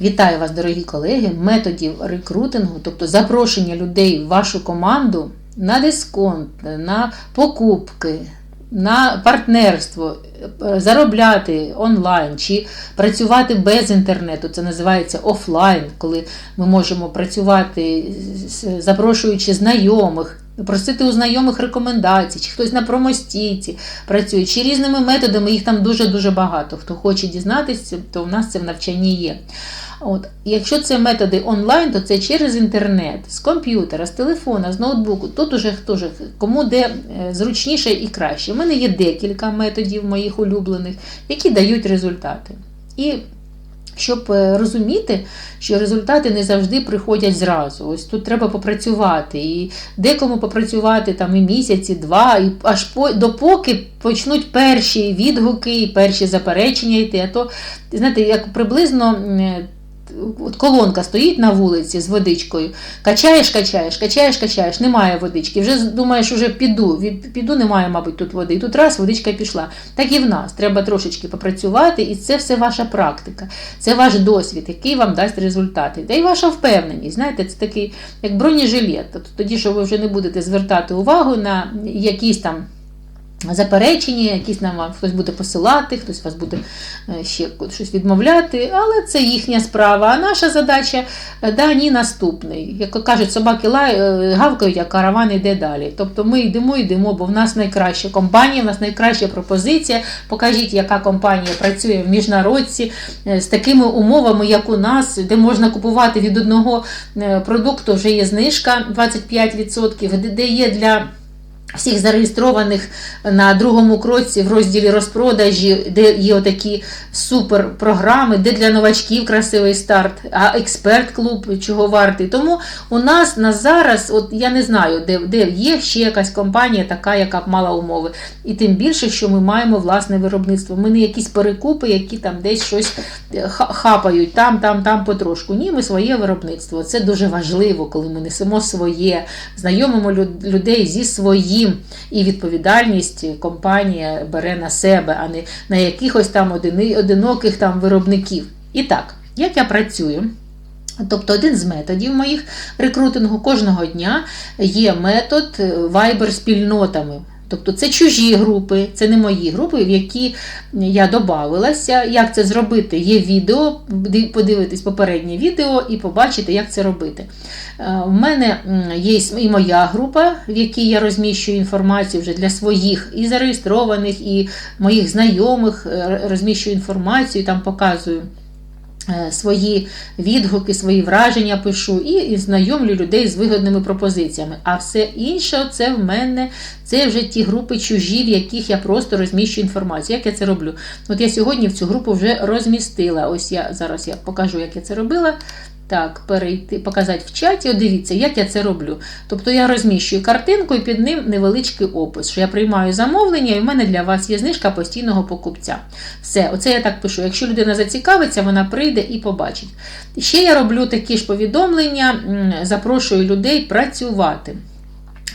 Вітаю вас, дорогі колеги, методів рекрутингу, тобто запрошення людей в вашу команду на дисконт, на покупки, на партнерство, е, заробляти онлайн чи працювати без інтернету. Це називається офлайн, коли ми можемо працювати, запрошуючи знайомих. Просити у знайомих рекомендацій, чи хтось на промостійці працює, чи різними методами, їх там дуже-дуже багато. Хто хоче дізнатися, то в нас це в навчанні є. От. Якщо це методи онлайн, то це через інтернет, з комп'ютера, з телефона, з ноутбуку. Тут уже хто ж кому де е, зручніше і краще. У мене є декілька методів моїх улюблених, які дають результати. І щоб е, розуміти, що результати не завжди приходять зразу. Ось тут треба попрацювати. І декому попрацювати там і місяць, і два, і аж по, допоки почнуть перші відгуки і перші заперечення йти. А то, знаєте, як приблизно. От колонка стоїть на вулиці з водичкою, качаєш, качаєш, качаєш, качаєш, немає водички. Вже думаєш, уже піду, від, піду, немає, мабуть, тут води. І тут раз водичка пішла. Так і в нас. Треба трошечки попрацювати, і це все ваша практика, це ваш досвід, який вам дасть результати. Та й ваша впевненість. Знаєте, це такий як бронежилет. Тобто тоді, що ви вже не будете звертати увагу на якісь там. Заперечення, якісь нам вам хтось буде посилати, хтось вас буде е, ще щось відмовляти, але це їхня справа. А наша задача е, да, ні наступний. Як кажуть, собаки лай, е, гавкають, а караван йде далі. Тобто ми йдемо, йдемо, бо в нас найкраща компанія, в нас найкраща пропозиція. Покажіть, яка компанія працює в міжнародці з такими умовами, як у нас, де можна купувати від одного продукту, вже є знижка 25%, де- де є для всіх зареєстрованих на другому кроці в розділі розпродажі, де є отакі суперпрограми, де для новачків красивий старт, а експерт клуб чого вартий. Тому у нас на зараз, от я не знаю, де, де є ще якась компанія, така, яка б мала умови. І тим більше, що ми маємо власне виробництво. Ми не якісь перекупи, які там десь щось е, хапають, там, там, там потрошку. Ні, ми своє виробництво. Це дуже важливо, коли ми несемо своє, знайомимо людей зі своїм, і відповідальність компанія бере на себе, а не на якихось там одини, одиноких там виробників. І так, як я працюю? Тобто один з методів моїх рекрутингу кожного дня є метод е, Viber спільнотами. Тобто це чужі групи, це не мої групи, в які я додавалася. Як це зробити? Є відео, подивитись попереднє відео і побачити, як це робити. Е, У мене є і моя група, в якій я розміщую інформацію вже для своїх і зареєстрованих, і моїх знайомих, е, розміщую інформацію, там показую е, свої відгуки, свої враження пишу і, і знайомлю людей з вигодними пропозиціями. А все інше це в мене це вже ті групи чужі, в яких я просто розміщую інформацію. Як я це роблю? От я сьогодні в цю групу вже розмістила. Ось я зараз я покажу, як я це робила. Так, перейти, показати в чаті. Дивіться, як я це роблю. Тобто я розміщую картинку і під ним невеличкий опис, що я приймаю замовлення, і в мене для вас є знижка постійного покупця. Все, оце я так пишу. Якщо людина зацікавиться, вона прийде і побачить. Ще я роблю такі ж повідомлення, запрошую людей працювати.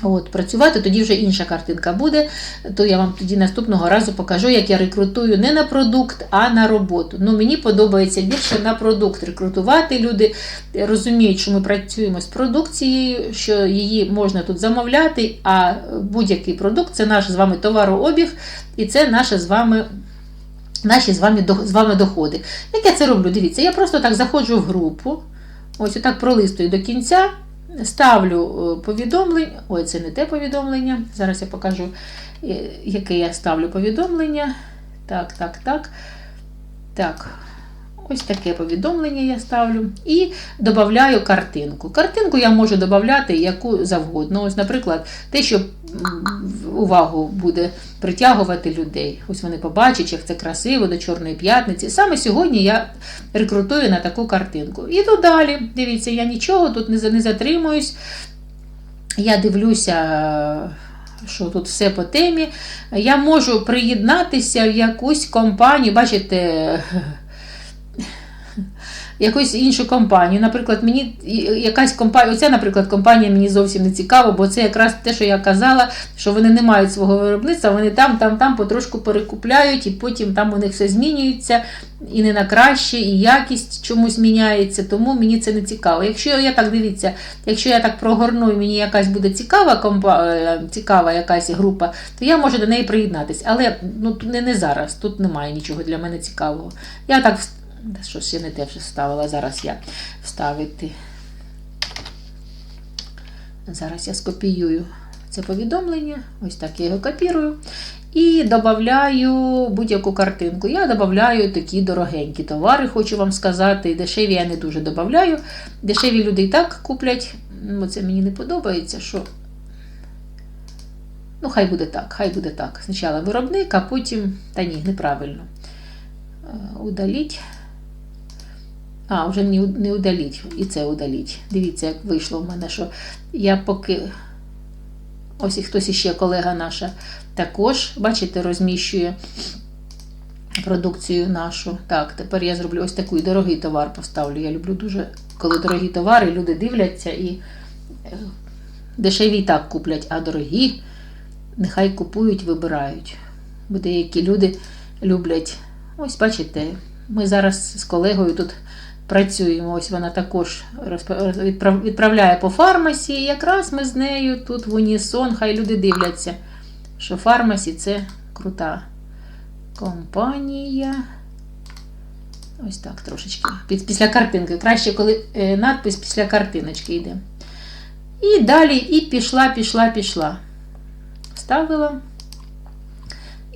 От, працювати, тоді вже інша картинка буде. То я вам тоді наступного разу покажу, як я рекрутую не на продукт, а на роботу. Ну, мені подобається більше на продукт рекрутувати. Люди розуміють, що ми працюємо з продукцією, що її можна тут замовляти, а будь-який продукт це наш з вами товарообіг, і це наше з вами. Наші з вами, з вами доходи. Як я це роблю? Дивіться, я просто так заходжу в групу, ось отак пролистую до кінця, ставлю е, повідомлення. Ой, це не те повідомлення. Зараз я покажу, е, яке я ставлю повідомлення. Так, так, так. Так. Ось таке повідомлення я ставлю. І додаю картинку. Картинку я можу додати яку завгодно. Ось, наприклад, те, що увагу буде притягувати людей. Ось вони побачать, як це красиво до Чорної п'ятниці. Саме сьогодні я рекрутую на таку картинку. Іду далі. Дивіться, я нічого тут не затримуюсь. Я дивлюся. Що тут все по темі. Я можу приєднатися в якусь компанію. Бачите, якусь іншу компанію. Наприклад, мені якась компанія, оця, наприклад, компанія мені зовсім не цікава, бо це якраз те, що я казала, що вони не мають свого виробництва, вони там, там, там потрошку перекупляють, і потім там у них все змінюється і не на краще, і якість чомусь міняється, тому мені це не цікаво. Якщо я так дивіться, якщо я так прогорну і мені якась буде цікава компа, е, цікава якась група, то я можу до неї приєднатися. Але ну, не, не зараз, тут немає нічого для мене цікавого. Я так щось я не те вже вставила, зараз я вставити. Зараз я скопіюю це повідомлення, ось так я його копірую. І додаю будь-яку картинку. Я додаю такі дорогенькі товари, хочу вам сказати. Дешеві я не дуже додаю. Дешеві люди і так куплять. Ну, Це мені не подобається. що... Ну, хай буде так, хай буде так. Спочатку виробник, а потім. Та ні, неправильно. Удаліть. А, вже не удаліть, і це удаліть. Дивіться, як вийшло в мене, що я поки. Ось і хтось іще колега наша також, бачите, розміщує продукцію нашу. Так, тепер я зроблю ось такий дорогий товар поставлю. Я люблю дуже, коли дорогі товари, люди дивляться і е, дешеві і так куплять, а дорогі нехай купують, вибирають. Бо деякі люди люблять. Ось, бачите, ми зараз з колегою тут працюємо. Ось вона також відправляє по фармасі. І якраз ми з нею тут в унісон, хай люди дивляться, що фармасі це крута компанія. Ось так трошечки. Після картинки. Краще, коли е, надпис після картиночки йде. І далі і пішла, пішла, пішла. Вставила.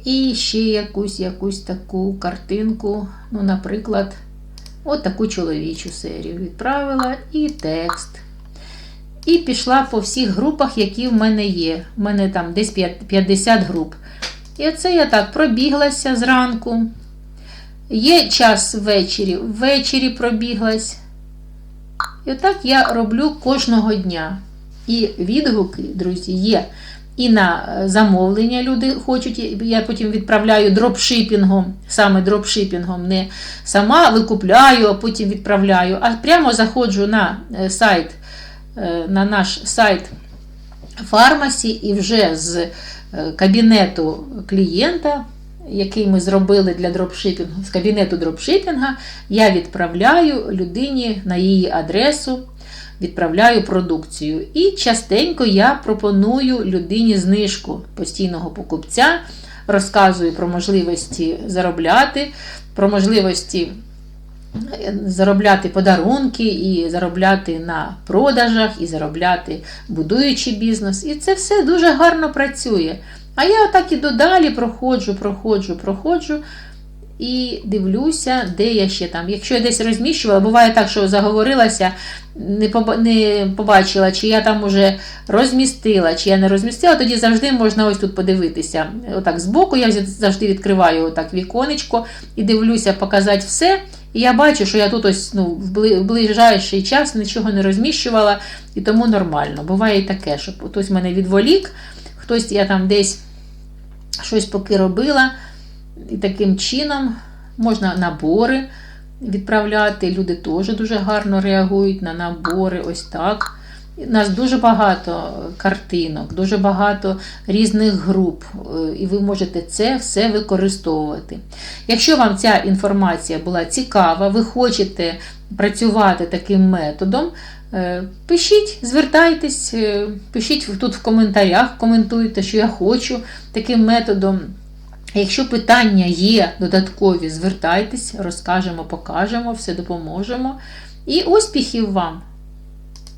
І ще якусь якусь таку картинку, ну, наприклад, от таку чоловічу серію відправила і текст. І пішла по всіх групах, які в мене є. У мене там десь 50 груп. І оце я так пробіглася зранку. Є час ввечері, ввечері пробіглась. І отак я роблю кожного дня. І відгуки, друзі, є. І на е, замовлення люди хочуть, я потім відправляю дропшипінгом, саме дропшипінгом, не сама викупляю, а потім відправляю, а прямо заходжу на е, сайт, е, на наш сайт фармасі і вже з кабінету клієнта, який ми зробили для дропшипінгу, з кабінету дропшипінга, я відправляю людині на її адресу відправляю продукцію. І частенько я пропоную людині знижку постійного покупця, розказую про можливості заробляти, про можливості е, заробляти подарунки, і заробляти на продажах, і заробляти будуючи бізнес. І це все дуже гарно працює. А я отак і додалі проходжу, проходжу, проходжу. І дивлюся, де я ще там. Якщо я десь розміщувала, буває так, що заговорилася, не побачила, чи я там уже розмістила, чи я не розмістила, тоді завжди можна ось тут подивитися. Отак збоку я завжди відкриваю отак віконечко і дивлюся, показати все. І я бачу, що я тут ось ну, в ближайший час нічого не розміщувала, і тому нормально. Буває і таке, що хтось мене відволік, хтось я там десь щось поки робила. І таким чином можна набори відправляти. Люди теж дуже гарно реагують на набори. Ось так. У нас дуже багато картинок, дуже багато різних груп, е, і ви можете це все використовувати. Якщо вам ця інформація була цікава, ви хочете працювати таким методом, е, пишіть, звертайтесь, е, пишіть тут в коментарях, коментуйте, що я хочу таким методом. Якщо питання є додаткові, звертайтесь, розкажемо, покажемо, все допоможемо. І успіхів вам!